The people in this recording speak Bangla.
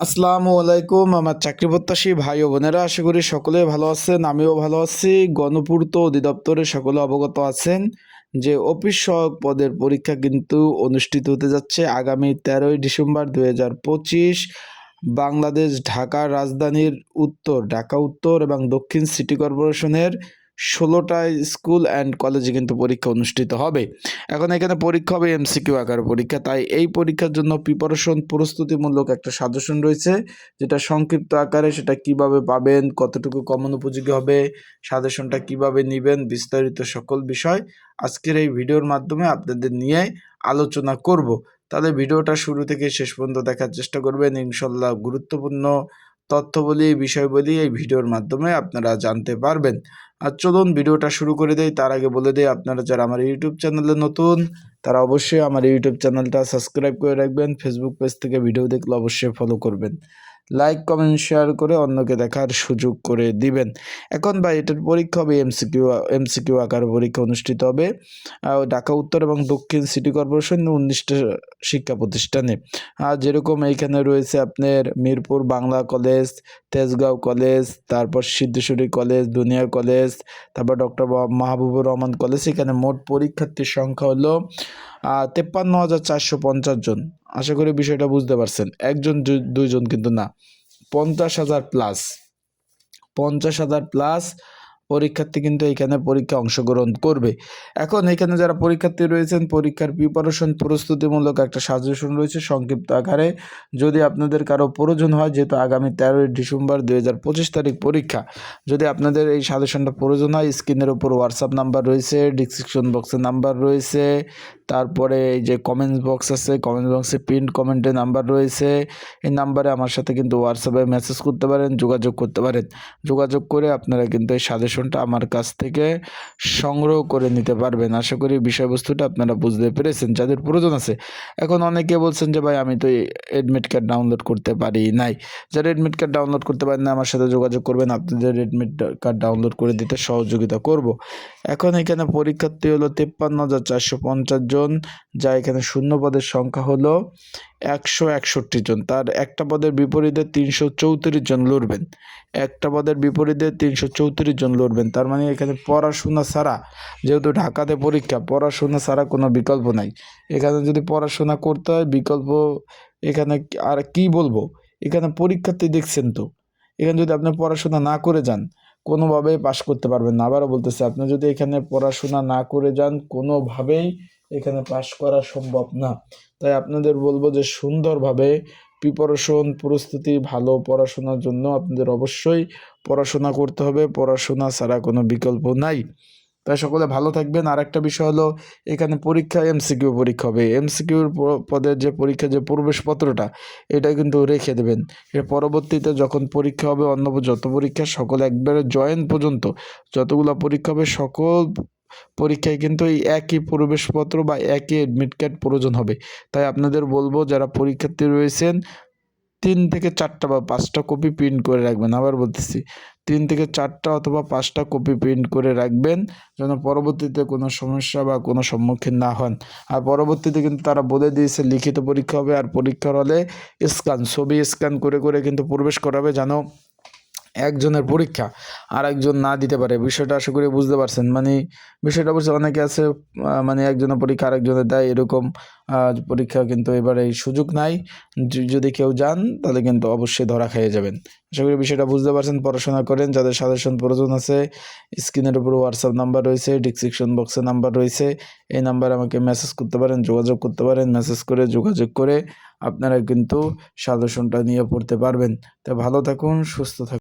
আসসালামু আলাইকুম, আমার চাকরি প্রত্যাশী ভাই ও বোনেরা, আশা করি সকলে ভালো আছেন, আমিও ভালো আছি। গণপূর্ত অধিদপ্তরে সকলে অবগত আছেন যে অফিস সহায়ক পদের পরীক্ষা কিন্তু অনুষ্ঠিত হতে যাচ্ছে আগামী তেরোই ডিসেম্বর দুই হাজার পঁচিশ বাংলাদেশ ঢাকার রাজধানীর উত্তর, ঢাকা উত্তর এবং দক্ষিণ সিটি কর্পোরেশনের ষোলোটায় স্কুল অ্যান্ড কলেজে কিন্তু পরীক্ষা অনুষ্ঠিত হবে। এখন এখানে পরীক্ষা হবে এমসিকিউ আকার পরীক্ষা। তাই এই পরীক্ষার জন্য প্রিপারেশন প্রস্তুতিমূলক একটা সাজেশন রয়েছে, যেটা সংক্ষিপ্ত আকারে সেটা কীভাবে পাবেন, কতটুকু কমন উপযোগী হবে সাজেশনটা কীভাবে নেবেন, বিস্তারিত সকল বিষয় আজকের এই ভিডিওর মাধ্যমে আপনাদের নিয়ে আলোচনা করব। তাহলে ভিডিওটা শুরু থেকে শেষ পর্যন্ত দেখার চেষ্টা করবেন। ইনশাল্লাহ গুরুত্বপূর্ণ তথ্য বলি বিষয় বলি এই ভিডিওর মাধ্যমে আপনারা জানতে পারবেন। আর চলুন ভিডিওটা শুরু করে দেয় তার আগে বলে দেয় আপনারা যারা আমার ইউটিউব চ্যানেলে নতুন, তারা অবশ্যই আমার ইউটিউব চ্যানেলটা সাবস্ক্রাইব করে রাখবেন। ফেসবুক পেজ থেকে ভিডিও দেখলে অবশ্যই ফলো করবেন। লাইক কমেন্ট শেয়ার করে অন্যকে দেখার সুযোগ করে দিবেন। এখন ভাই, এটার পরীক্ষা হবে এমসিকিউ এমসিকিউ আকার পরীক্ষা অনুষ্ঠিত হবে। ঢাকা, উত্তর এবং দক্ষিণ সিটি কর্পোরেশন উনিশটা শিক্ষা প্রতিষ্ঠানে। আর যেরকম এইখানে রয়েছে আপনার মিরপুর বাংলা কলেজ, তেজগাঁও কলেজ, তারপর সিদ্ধেশ্বরী কলেজ, দুনিয়া কলেজ, তারপর ডক্টর মাহবুবুর রহমান কলেজ। এখানে মোট পরীক্ষার্থীর সংখ্যা হলো তেপ্পান্ন হাজার চারশো পঞ্চাশ জন। আশা করি বিষয়টা বুঝতে পারছেন। একজন দুইজন কিন্তু না। পঞ্চাশ হাজার প্লাস পঞ্চাশ হাজার প্লাস পরীক্ষার্থী কিন্তু এখানে পরীক্ষা অংশগ্রহণ করবে। এখন এখানে যারা পরীক্ষার্থী রয়েছেন, পরীক্ষার প্রিপারেশন প্রস্তুতিমূলক একটা সাজেশন রয়েছে সংক্ষিপ্ত আকারে। যদি আপনাদের কারও প্রয়োজন হয়, যেহেতু আগামী তেরোই ডিসেম্বর দুই হাজার পঁচিশ তারিখ পরীক্ষা, যদি আপনাদের এই সাজেশনটা প্রয়োজন হয় স্ক্রিনের উপর হোয়াটসঅ্যাপ নাম্বার রয়েছে ডিসক্রিপশন বক্সে নাম্বার রয়েছে তারপরে এই যে কমেন্টস বক্স আছে কমেন্টস বক্সে প্রিন্ট কমেন্টের নাম্বার রয়েছে। এই নাম্বারে আমার সাথে কিন্তু হোয়াটসঅ্যাপে মেসেজ করতে পারেন, যোগাযোগ করতে পারেন। যোগাযোগ করে আপনারা কিন্তু এই সাজেশনটা আমার কাছ থেকে সংগ্রহ করে নিতে পারবেন। আশা করি বিষয়বস্তুটা আপনারা বুঝতে পেরেছেন, যাদের প্রয়োজন আছে। এখন অনেকে বলছেন যে, ভাই, আমি তো এডমিট কার্ড ডাউনলোড করতে পারি নাই। যারা এডমিট কার্ড ডাউনলোড করতে পারেন না, আমার সাথে যোগাযোগ করবেন। আপনাদের এডমিট কার্ড ডাউনলোড করে দিতে সহযোগিতা করব। এখন এখানে পরীক্ষার্থী হলো তেপ্পান্ন হাজার চারশো পঞ্চাশ জন, যা এখানে শূন্য পদের সংখ্যা হলো একশো একষট্টি জন। তার একটা পদের বিপরীতে তিনশো চৌত্রিশ জন লড়বেন। একটা পদের বিপরীতে তিনশো চৌত্রিশ জন লড়বেন। তার মানে এখানে পড়াশোনা ছাড়া, যেহেতু ঢাকাতে পরীক্ষা, পড়াশোনা ছাড়া কোনো বিকল্প নাই। এখানে যদি পড়াশোনা করতে হয়, বিকল্প এখানে আর কি বলব? এখানে পরীক্ষার্থী দেখছেন তো। এখানে যদি আপনি পড়াশোনা না করে যান, কোনোভাবেই পাশ করতে পারবেন না। আবারও বলতেছি, আপনি যদি এখানে পড়াশোনা না করে যান, কোনোভাবেই এখানে পাশ করা সম্ভব না। তাই আপনাদের বলব যে সুন্দরভাবে প্রিপারেশন প্রস্তুতি, ভালো পড়াশোনার জন্য আপনাদের অবশ্যই পড়াশোনা করতে হবে। পড়াশোনা ছাড়া কোনো বিকল্প নাই। তাই সকলে ভালো থাকবেন। আর একটা বিষয় হলো, এখানে পরীক্ষা এমসিকিউ পরীক্ষা হবে। এমসিকিউর পদের যে পরীক্ষা, যে প্রবেশপত্রটা, এটা কিন্তু রেখে দেবেন। এর পরবর্তীতে যখন পরীক্ষা হবে, অন্য যত পরীক্ষা, সকল একবারে জয়েন পর্যন্ত যতগুলো পরীক্ষা হবে, সকল পরীক্ষায় কিন্তু এই একই প্রবেশপত্র বা একই অ্যাডমিট কার্ড প্রয়োজন হবে। তাই আপনাদের বলব, যারা পরীক্ষার্থী রয়েছেন, তিন থেকে চারটা বা পাঁচটা কপি প্রিন্ট করে রাখবেন। আবার বলতেছি, তিন থেকে চারটা অথবা পাঁচটা কপি প্রিন্ট করে রাখবেন, যেন পরবর্তীতে কোনো সমস্যা বা কোনো সম্মুখীন না হন। আর পরবর্তীতে কিন্তু তারা বলে দিয়েছে, লিখিত পরীক্ষা হবে আর পরীক্ষার হলে স্ক্যান ছবি স্ক্যান করে করে কিন্তু প্রবেশ করাবে, যেন একজনের পরীক্ষা আর একজন না দিতে পারে। বিষয়টা আশা করি বুঝতে পারছেন। মানে বিষয়টা অবশ্য অনেকে আছে মানে একজনের পরীক্ষা আরেকজনের দেয়, এরকম পরীক্ষা কিন্তু এবারে সুযোগ নাই। যদি কেউ যান, তাহলে কিন্তু অবশ্যই ধরা খেয়ে যাবেন। আশা করি বিষয়টা বুঝতে পারছেন, পড়াশোনা করেন, যাদের সাজেশন প্রয়োজন আছে, স্ক্রিনের উপর হোয়াটসঅ্যাপ নাম্বার রয়েছে ডিসক্রিপশন বক্সে নাম্বার রয়েছে, এই নাম্বারে আমাকে মেসেজ করতে পারেন, যোগাযোগ করতে পারেন মেসেজ করে, যোগাযোগ করে আপনারা কিন্তু সাজেশনটা নিয়ে পড়তে পারবেন। তো ভালো থাকুন, সুস্থ থাকুন।